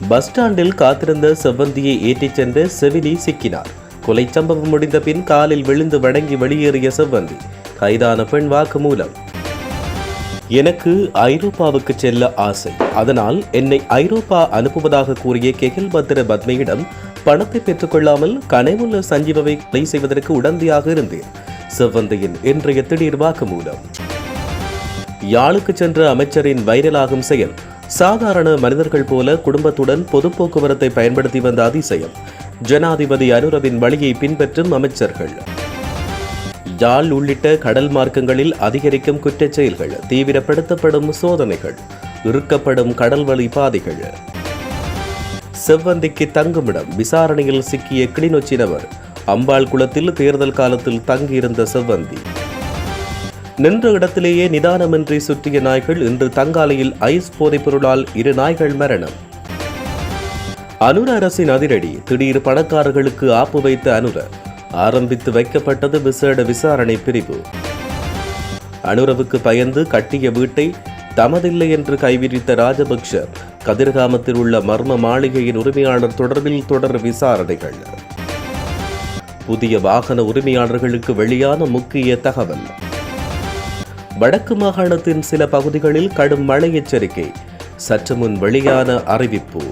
Bus ஸ்டாண்டில் காத்திருந்த செவ்வந்தியை ஏற்றிச் சென்ற செவிலி சிக்கினார். கொலை சம்பவம் முடிந்த பின் காலில் விழுந்து வணங்கி வெளியேறிய செவ்வந்தி கைதான பெண் வாக்கு மூலம். எனக்கு ஐரோப்பாவுக்கு செல்ல ஆசை. அதனால் என்னை ஐரோப்பா அனுப்புவதாக கூறிய கெகில் பத்ர பத்மையிடம் பணத்தை பெற்றுக்கொள்ளாமல் கனைவுள்ள சஞ்சீவவை கொலை செய்வதற்கு உடந்தையாக இருந்தேன். செவ்வந்தியின் இன்றைய திடீர் வாக்குமூலம் யாழுக்கு சென்ற அமைச்சரின் வைரலாகும் செயல் சாதாரண மனிதர்கள் போல குடும்பத்துடன் பொது போக்குவரத்தை பயன்படுத்தி வந்த அதிசயம். ஜனாதிபதி அனுரவின் வழியை பின்பற்றும் அமைச்சர்கள். யாழ் உள்ளிட்ட கடல் மார்க்கங்களில் அதிகரிக்கும் குற்றச் செயல்கள் தீவிரப்படுத்தப்படும் சோதனைகள் இறுக்கப்படும் கடல்வழி பாதைகள். செவ்வந்திக்கு தங்குமிடம் விசாரணையில் சிக்கிய கிளிநொச்சி நபர் அம்பாள் குளத்தில் தேர்தல் காலத்தில் தங்கியிருந்த செவ்வந்தி. நின்ற இடத்திலேயே நிதானமின்றி சுற்றிய நாய்கள் இன்று தங்காலையில் ஐஸ் போதைப்பொருளால் இரு நாய்கள் மரணம். அனுர அரசின் அதிரடி திடீர் பணக்காரர்களுக்கு ஆப்பு வைத்த அனுர ஆரம்பித்து வைக்கப்பட்டது விசேட விசாரணை பிரிவு. அனுரவுக்கு பயந்து கட்டிய வீட்டை தமதில்லை என்று கைவிரித்த ராஜபக்ஷ கதிர்காமத்தில் உள்ள மர்ம மாளிகையின் உரிமையாளர் தொடர்பில் தொடர் விசாரணைகள். புதிய வாகன உரிமையாளர்களுக்கு வெளியான முக்கிய தகவல். வடக்கு மாகாணத்தின் சில பகுதிகளில் கடும் மழை எச்சரிக்கை. சற்று முன் வெளியான அறிவிப்பு.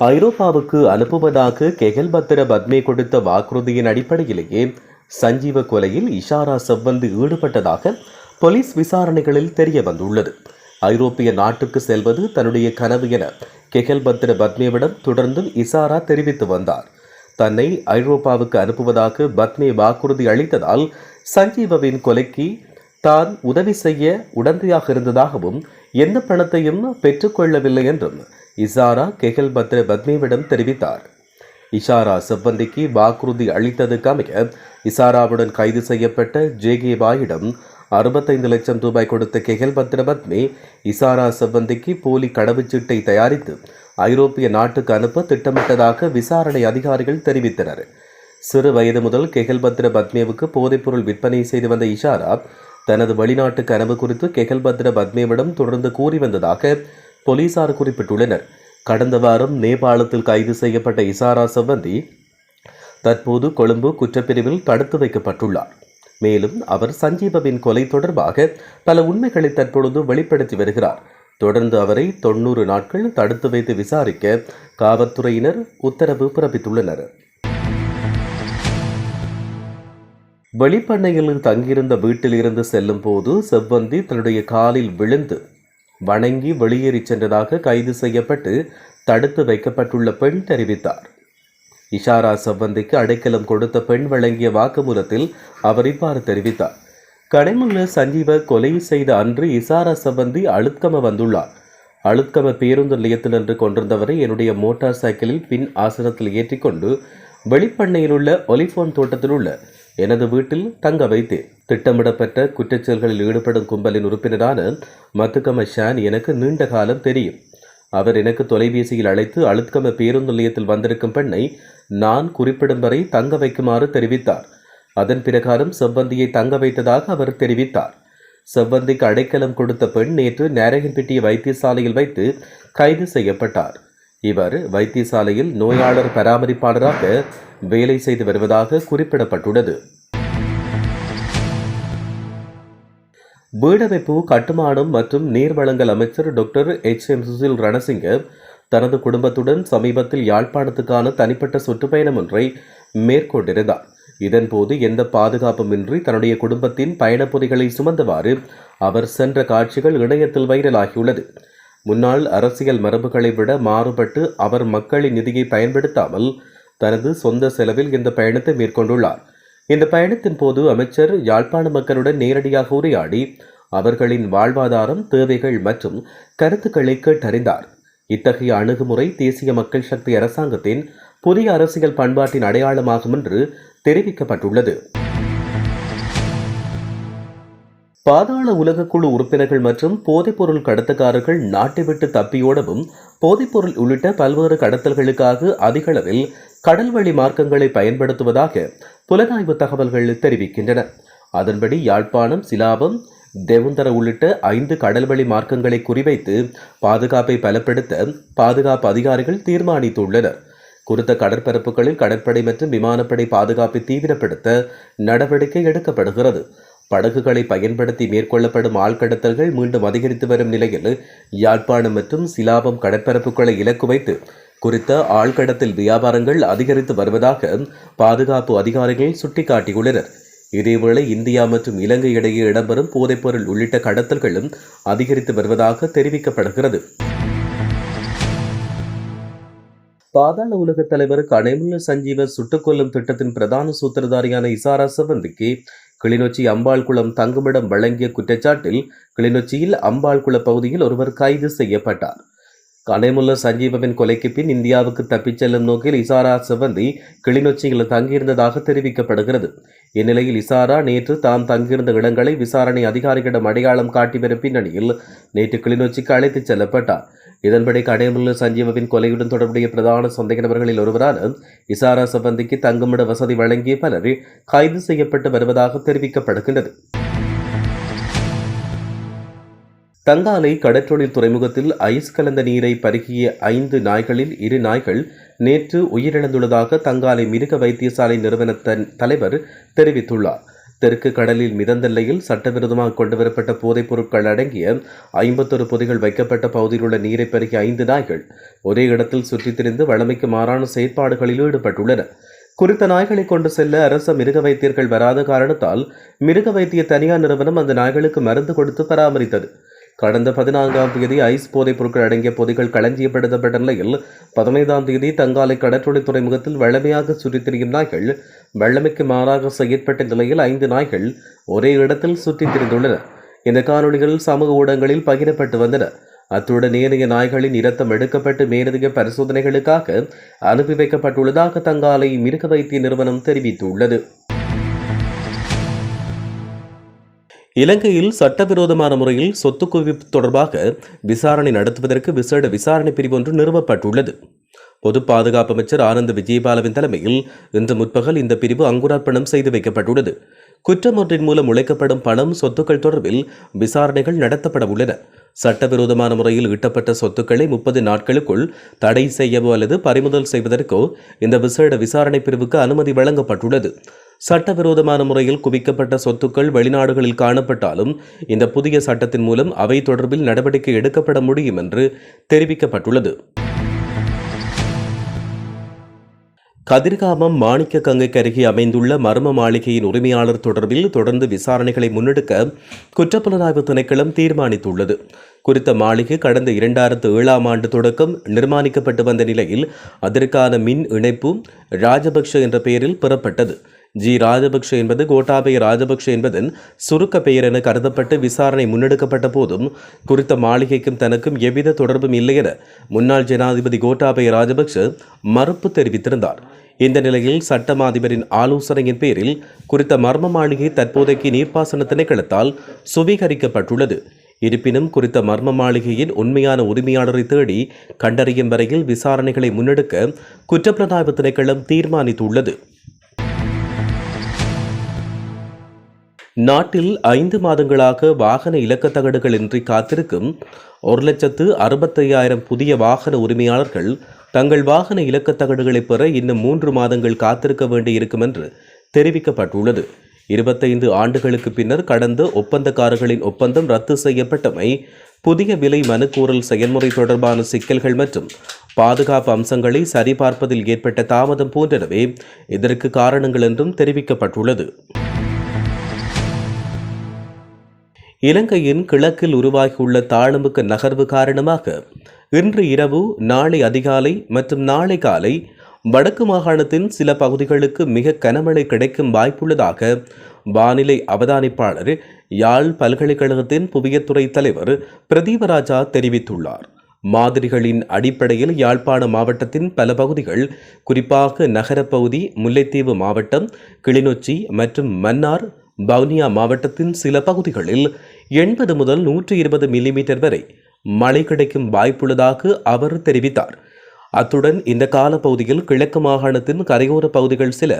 ஐரோப்பாவுக்கு அனுப்புவதாக கெகல் பத்திர பத்மே கொடுத்த வாக்குறுதியின் அடிப்படையிலேயே சஞ்சீவ கொலையில் இஷாரா செவ்வந்தி ஈடுபட்டதாக போலீஸ் விசாரணைகளில் தெரிய வந்துள்ளது ஐரோப்பிய நாட்டுக்கு செல்வது தன்னுடைய கனவு என கெகல் பத்திர பத்மேவிடம் தொடர்ந்தும் இசாரா தெரிவித்து வந்தார். தன்னை ஐரோப்பாவுக்கு அனுப்புவதாக பத்மே வாக்குறுதி அளித்ததால் சஞ்சீவவின் கொலைக்கு தான் உதவி செய்ய உடந்தையாக இருந்ததாகவும் எந்த பணத்தையும் பெற்றுக்கொள்ளவில்லை என்றும் இசாரா கெகல் பத்ர பத்மேவிடம் தெரிவித்தார். இஷாரா செவ்வந்திக்கு வாக்குறுதி அளித்ததுக்கு அமைய இசாராவுடன் கைது செய்யப்பட்ட ஜே கே பாயிடம் அறுபத்தைந்து லட்சம் ரூபாய் கொடுத்த கெகல் பத்ர பத்மே இசாரா செவ்வந்திக்கு போலி கடவுச்சீட்டை தயாரித்து ஐரோப்பிய நாட்டுக்கு அனுப்ப திட்டமிட்டதாக விசாரணை அதிகாரிகள் தெரிவித்தனர். சிறு வயது முதல் கெகல்பத்ர பத்மேவுக்கு போதைப்பொருள் விற்பனை செய்து வந்த இஷாரா தனது வெளிநாட்டு கனவு குறித்து கெகல்பத்ர பத்மேவிடம் தொடர்ந்து கூறி வந்ததாக போலீசார் குறிப்பிட்டுள்ளனர். கடந்த வாரம் நேபாளத்தில் கைது செய்யப்பட்ட இசாரா செவ்வந்தி தற்போது கொழும்பு குற்றப்பிரிவில் தடுத்து வைக்கப்பட்டுள்ளார். மேலும் அவர் சஞ்சீபவின் கொலை தொடர்பாக பல உண்மைகளை தற்பொழுது வெளிப்படுத்தி வருகிறார். தொடர்ந்து அவரை தொண்ணூறு நாட்கள் தடுத்து வைத்து விசாரிக்க காவல்துறையினர் உத்தரவு பிறப்பித்துள்ளனர். வெளிப்பண்ணையில் தங்கியிருந்த வீட்டில் இருந்து செல்லும் போது செவ்வந்தி தன்னுடைய காலில் விழுந்து வணங்கி வெளியேறிச் சென்றதாக கைது செய்யப்பட்டு தடுத்து வைக்கப்பட்டுள்ள பெண் தெரிவித்தார். இஷாரா செவ்வந்திக்கு அடைக்கலம் கொடுத்த பெண் வழங்கிய வாக்குமூலத்தில் அவர் இவ்வாறு தெரிவித்தார். கடைமுள்ள சஞ்சீவ கொலை செய்த அன்று இசாரா சம்பந்தி அழுத்கம வந்துள்ளார். அழுத்கம பேருந்து நிலையத்தில் நின்று கொண்டிருந்தவரை என்னுடைய மோட்டார் சைக்கிளில் பின் ஆசனத்தில் ஏற்றிக்கொண்டு வெளிப்பண்ணையில் உள்ள ஒலிஃபோன் தோட்டத்தில் உள்ள எனது வீட்டில் தங்க வைத்தேன். திட்டமிடப்பட்ட குற்றச்செயல்களில் ஈடுபடும் கும்பலின் உறுப்பினரான மத்துக்கம ஷான் எனக்கு நீண்ட காலம் தெரியும். அவர் எனக்கு தொலைபேசியில் அழைத்து அழுத்கம பேருந்து நிலையத்தில் வந்திருக்கும் பெண்ணை நான் குறிப்பிடும் வரை தங்க வைக்குமாறு தெரிவித்தார். அதன் பிரகாரம் செவ்வந்தியை தங்க வைத்ததாக அவர் தெரிவித்தார். செவ்வந்திக்கு அடைக்கலம் கொடுத்த பெண் நேற்று நேரகன்பட்டி வைத்தியசாலையில் வைத்து கைது செய்யப்பட்டார். இவர் வைத்தியசாலையில் நோயாளர் பராமரிப்பாளராக வேலை செய்து வருவதாக குறிப்பிடப்பட்டுள்ளது. வீடமைப்பு கட்டுமானம் மற்றும் நீர்வளங்கள் அமைச்சர் doctor H. M. Susil Ranasinghe தனது குடும்பத்துடன் சமீபத்தில் யாழ்ப்பாணத்துக்கான தனிப்பட்ட சுற்றுப்பயணம் ஒன்றை மேற்கொண்டிருந்தார். இதன்போது எந்த பாதுகாப்புமின்றி தன்னுடைய குடும்பத்தின் பயணப்பொதிகளை சுமந்தவாறு அவர் சென்ற காட்சிகள் இணையத்தில் வைரலாகியுள்ளது. முன்னாள் அரசியல் மரபுகளை விட மாறுபட்டு அவர் மக்களின் நிதியை பயன்படுத்தாமல் தனது சொந்த செலவில் இந்த பயணத்தை மேற்கொண்டுள்ளார். இந்த பயணத்தின் போது அமைச்சர் யாழ்ப்பாண மக்களுடன் நேரடியாக உரையாடி அவர்களின் வாழ்வாதாரம் தேவைகள் மற்றும் கருத்துக்களை கேட்டறிந்தார். இத்தகைய அணுகுமுறை தேசிய மக்கள் சக்தி அரசாங்கத்தின் புதிய அரசியல் பண்பாட்டின் அடையாளமாகும் என்று தெரிவிக்கப்பட்டுள்ளது. பாதாள உலகக்குழு உறுப்பினர்கள் மற்றும் போதைப்பொருள் கடத்தக்காரர்கள் நாட்டை விட்டு தப்பியோடவும் போதைப்பொருள் உள்ளிட்ட பல்வேறு கடத்தல்களுக்காக அதிகளவில் கடல்வழி மார்க்கங்களை பயன்படுத்துவதாக புலனாய்வு தகவல்கள் தெரிவிக்கின்றன. அதன்படி யாழ்ப்பாணம் சிலாபம் தேவந்தர உள்ளிட்ட ஐந்து கடல்வழி மார்க்கங்களை குறிவைத்து பாதுகாப்பை பலப்படுத்த பாதுகாப்பு அதிகாரிகள் தீர்மானித்துள்ளனர். குறித்த கடற்பரப்புகளில் கடற்படை மற்றும் விமானப்படை பாதுகாப்பை தீவிரப்படுத்த நடவடிக்கை எடுக்கப்படுகிறது. படகுகளை பயன்படுத்தி மேற்கொள்ளப்படும் ஆழ்கடத்தல்கள் மீண்டும் அதிகரித்து வரும் நிலையில் யாழ்ப்பாணம் மற்றும் சிலாபம் கடற்பரப்புகளை இலக்கு வைத்து குறித்த ஆழ்கடத்தல் வியாபாரங்கள் அதிகரித்து வருவதாக பாதுகாப்பு அதிகாரிகள் சுட்டிக்காட்டியுள்ளனர். இதேவேளை இந்தியா மற்றும் இலங்கை இடையே இடம்பெறும் போதைப்பொருள் உள்ளிட்ட கடத்தல்களும் அதிகரித்து வருவதாக தெரிவிக்கப்படுகிறது. பாதாள உலக தலைவர் கனைமுல்ல சஞ்சீவ சுட்டுக் கொல்லும் திட்டத்தின் பிரதான சூத்திரதாரியான இசாரா சவந்திக்கு கிளிநொச்சி அம்பாள்குளம் தங்குமிடம் வழங்கிய குற்றச்சாட்டில் கிளிநொச்சியில் அம்பாள்குள பகுதியில் ஒருவர் கைது செய்யப்பட்டார். கனைமுல்ல சஞ்சீவவின் கொலைக்கு பின் இந்தியாவுக்கு தப்பிச் செல்லும் நோக்கில் இசாரா செவந்தி கிளிநொச்சியில் தங்கியிருந்ததாக தெரிவிக்கப்படுகிறது. இந்நிலையில் இசாரா நேற்று தாம் தங்கியிருந்த இடங்களை விசாரணை அதிகாரிகளிடம் அடையாளம் காட்டி வரும் பின்னணியில் நேற்று கிளிநொச்சிக்கு அழைத்துச் செல்லப்பட்டார். இதன்படி கடைமுல்ல சஞ்சீவவின் கொலையுடன் தொடர்புடைய பிரதான சந்தேக நபர்களில் ஒருவரான இசாரா சம்பந்திக்கு தங்குமிட வசதி வழங்கிய பலர் கைது செய்யப்பட்டு வருவதாக தெரிவிக்கப்படுகின்றது. தங்காலை கடற்றொழில் துறைமுகத்தில் ஐஸ் கலந்த நீரை பருகிய ஐந்து நாய்களில் இரு நாய்கள் நேற்று உயிரிழந்துள்ளதாக தங்காலை மிருக வைத்தியசாலை நிறுவனத்தின் தலைவர் தெரிவித்துள்ளார். தெற்கு கடலில் மிதந்தெல்லையில் சட்டவிரோதமாக கொண்டுவரப்பட்ட போதைப் பொருட்கள் அடங்கிய ஐம்பத்தொரு பொதிகள் வைக்கப்பட்ட பகுதியில் உள்ள நீரை பருகிய ஐந்து நாய்கள் ஒரே இடத்தில் சுற்றித் திரிந்து வழமைக்கு மாறான செயற்பாடுகளில் ஈடுபட்டுள்ளன. குறித்த நாய்களை கொண்டு செல்ல அரச மிருக வைத்தியர்கள் வராத காரணத்தால் மிருக வைத்திய தனியார் நிறுவனம் அந்த நாய்களுக்கு மருந்து கொடுத்து பராமரித்தது. கடந்த பதினான்காம் தேதி ஐஸ் போதைப் பொருட்கள் அடங்கிய பொதிகள் களஞ்சியப்படுத்தப்பட்ட நிலையில் பதினைந்தாம் தேதி தங்காலை கடற்றொழி துறைமுகத்தில் வெள்ளமையாக சுற்றித் திரியும் நாய்கள் வெள்ளமைக்கு மாறாக செயற்பட்ட நிலையில் ஐந்து நாய்கள் ஒரே இடத்தில் சுற்றித் திரிந்துள்ளன இந்த காணொலிகள் சமூக ஊடகங்களில் பகிரப்பட்டு வந்தன. அத்துடன் ஏனைய நாய்களின் இரத்தம் எடுக்கப்பட்டு மேலதிக பரிசோதனைகளுக்காக அனுப்பி வைக்கப்பட்டுள்ளதாக தங்காலை மிருக வைத்திய நிறுவனம் தெரிவித்துள்ளது. இலங்கையில் சட்டவிரோதமான முறையில் சொத்து குவிப்பு தொடர்பாக விசாரணை நடத்துவதற்கு விசேட விசாரணை பிரிவு ஒன்று நிறுவப்பட்டுள்ளது. பொது பாதுகாப்பு அமைச்சர் ஆனந்த் விஜயபாலவின் தலைமையில் இன்று முற்பகல் இந்த பிரிவு அங்குரார்ப்பணம் செய்து வைக்கப்பட்டுள்ளது. குற்றம் ஒன்றின் மூலம் உழைக்கப்படும் பணம் சொத்துக்கள் தொடர்பில் விசாரணைகள் நடத்தப்பட உள்ளன சட்டவிரோதமான முறையில் ஈட்டப்பட்ட சொத்துக்களை முப்பது நாட்களுக்குள் தடை செய்யவோ அல்லது பறிமுதல் செய்வதற்கோ இந்த விசேட விசாரணை பிரிவுக்கு அனுமதி வழங்கப்பட்டுள்ளது. சட்டவிரோதமான முறையில் குவிக்கப்பட்ட சொத்துக்கள் வெளிநாடுகளில் காணப்பட்டாலும் இந்த புதிய சட்டத்தின் மூலம் அவை தொடர்பில் நடவடிக்கை எடுக்கப்பட முடியும் என்று தெரிவிக்கப்பட்டுள்ளது. கதிர்காமம் மாணிக்க கங்கைக்கு அருகே அமைந்துள்ள மர்ம மாளிகையின் உரிமையாளர் தொடர்பில் தொடர்ந்து விசாரணைகளை முன்னெடுக்க குற்றப்புலனாய்வு திணைக்களம் தீர்மானித்துள்ளது. குறித்த மாளிகை கடந்த இரண்டாயிரத்து ஏழாம் ஆண்டு தொடக்கம் நிர்மாணிக்கப்பட்டு வந்த நிலையில் அதற்கான மின் இணைப்பு ராஜபக்ஷ என்ற பெயரில் பெறப்பட்டது. ஜி ராஜபக்ஷ என்பது கோட்டாபய ராஜபக்ஷ என்பதன் சுருக்க பெயர் என கருதப்பட்டு விசாரணை முன்னெடுக்கப்பட்ட போதும் குறித்த மாளிகைக்கும் தனக்கும் எவ்வித தொடர்பும் இல்லை என முன்னாள் ஜனாதிபதி கோட்டாபய ராஜபக்ஷ மறுப்பு தெரிவித்திருந்தார். இந்த நிலையில் சட்டமா அதிபரின் ஆலோசனையின் பேரில் குறித்த மர்ம மாளிகை தற்போதைக்கு நீர்ப்பாசன திணைக்களத்தால் சுவீகரிக்கப்பட்டுள்ளது. இருப்பினும் குறித்த மர்ம மாளிகையின் உண்மையான உரிமையாளரை தேடி கண்டறியும் வரையில் விசாரணைகளை முன்னெடுக்க குற்றப்புலனாய்வு திணைக்களம் தீர்மானித்துள்ளது. நாட்டில் ஐந்து மாதங்களாக வாகன இலக்கத்தகடுகள் இன்றி காத்திருக்கும் ஒரு லட்சத்து அறுபத்தையாயிரம் புதிய வாகன உரிமையாளர்கள் தங்கள் வாகன இலக்கத்தகடுகளை பெற இன்னும் மூன்று மாதங்கள் காத்திருக்க வேண்டியிருக்கும் என்று தெரிவிக்கப்பட்டுள்ளது. இருபத்தைந்து ஆண்டுகளுக்கு பின்னர் கடந்த ஒப்பந்தக்காரர்களின் ஒப்பந்தம் ரத்து செய்யப்பட்டமை புதிய விலை மனுக்கூறல் செயல்முறை தொடர்பான சிக்கல்கள் மற்றும் பாதுகாப்பு அம்சங்களை சரிபார்ப்பதில் ஏற்பட்ட தாமதம் போன்றனவே இதற்கு காரணங்கள் என்றும் தெரிவிக்கப்பட்டுள்ளது. இலங்கையின் கிழக்கில் உருவாகியுள்ள தாழ்முக நகர்வு காரணமாக இன்று இரவு நாளை அதிகாலை மற்றும் நாளை காலை வடக்கு மாகாணத்தின் சில பகுதிகளுக்கு மிக கனமழை கிடைக்கும் வாய்ப்புள்ளதாக வானிலை அவதானிப்பாளர் யாழ் பல்கலைக்கழகத்தின் புவியத்துறை தலைவர் பிரதீபராஜா தெரிவித்துள்ளார். மாதிரிகளின் அடிப்படையில் யாழ்ப்பாண மாவட்டத்தின் பல பகுதிகள் குறிப்பாக நகரப்பகுதி முல்லைத்தீவு மாவட்டம் கிளிநொச்சி மற்றும் மன்னார் வவுனியா மாவட்டத்தின் சில பகுதிகளில் எண்பது முதல் நூற்றி இருபது மில்லிமீட்டர் வரை மழை கிடைக்கும் வாய்ப்புள்ளதாக அவர் தெரிவித்தார். அத்துடன் இந்த காலப்பகுதியில் கிழக்கு மாகாணத்தின் கரையோர பகுதிகள் சில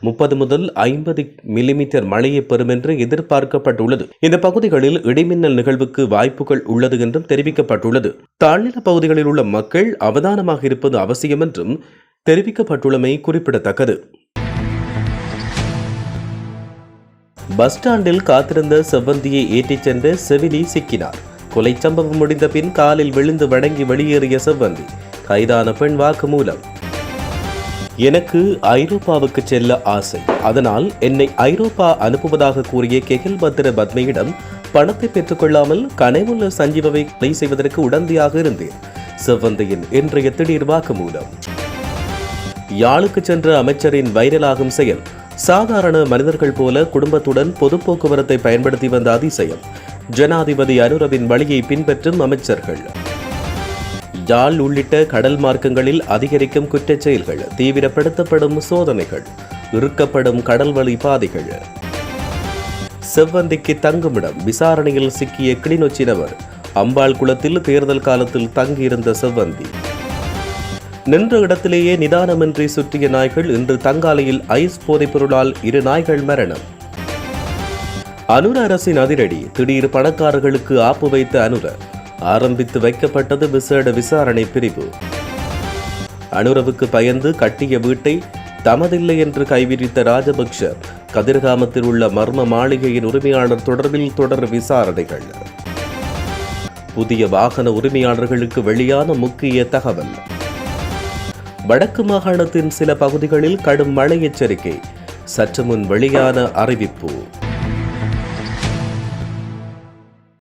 முப்பது முதல் ஐம்பது மில்லிமீட்டர் மழையை பெறும் என்று எதிர்பார்க்கப்பட்டுள்ளது. இந்த பகுதிகளில் இடைமின்னல் நிகழ்வுக்கு வாய்ப்புகள் உள்ளது என்றும் தெரிவிக்கப்பட்டுள்ளது. தாழ்நில பகுதிகளில் உள்ள மக்கள் அவதானமாக இருப்பது அவசியம் என்றும் தெரிவிக்கப்பட்டுள்ளமை குறிப்பிடத்தக்கது. பஸ் ஸ்டாண்டில் காத்திருந்த செவ்வந்தியை ஏற்றிச் சென்ற செவிலி சிக்கினார். கொலை சம்பவம் முடிந்த பின் காலில் விழுந்து வணங்கி வெளியேறிய செவ்வந்தி கைதான பெண் வாக்குமூலம். எனக்கு ஐரோப்பாவுக்கு செல்ல ஆசை. அதனால் என்னை ஐரோப்பா அனுப்புவதாக கூறிய கெகில் பத்திர பத்மியிடம் பணத்தை பெற்றுக்கொள்ளாமல் கனைவுள்ள சஞ்சீவவை கொலை செய்வதற்கு உடந்தையாக இருந்தேன். செவ்வந்தியின் இன்றைய திடீர் வாக்குமூலம். யாழுக்கு சென்ற அமைச்சரின் வைரலாகும் செயல் சாதாரண மனிதர்கள் போல குடும்பத்துடன் பொது போக்குவரத்தை பயன்படுத்தி வந்த அதிசயம். ஜனாதிபதி அனுரவின் வழியை பின்பற்றும் அமைச்சர்கள். ஜால் உள்ளிட்ட கடல் மார்க்கங்களில் அதிகரிக்கும் குற்றச் செயல்கள் தீவிரப்படுத்தப்படும் சோதனைகள் இறுக்கப்படும் கடல்வழி பாதைகள். செவ்வந்திக்கு தங்குமிடம் விசாரணையில் சிக்கிய கிளிநொச்சி நபர் அம்பாள் குளத்தில் தேர்தல் காலத்தில் தங்கியிருந்த செவ்வந்தி. நின்ற இடத்திலேயே நிதானமின்றி சுற்றிய நாய்கள் இன்று தங்காலையில் ஐஸ் போதைப்பொருளால் இரு நாய்கள் மரணம். அனுர அரசின் அதிரடி திடீர் பணக்காரர்களுக்கு ஆப்பு வைத்த அனுர ஆரம்பித்து வைக்கப்பட்டது விசேட விசாரணை பிரிவு. அனுரவுக்கு பயந்து கட்டிய வீட்டை தமதில்லை என்று கைவிரித்த ராஜபக்ஷ கதிர்காமத்தில் உள்ள மர்ம மாளிகையின் உரிமையாளர் தொடர்பில் தொடர் விசாரணைகள். புதிய வாகன உரிமையாளர்களுக்கு வெளியான முக்கிய தகவல். வடக்கு மாகாணத்தின் சில பகுதிகளில் கடும் மழை எச்சரிக்கை. சற்று முன் வெளியான அறிவிப்பு.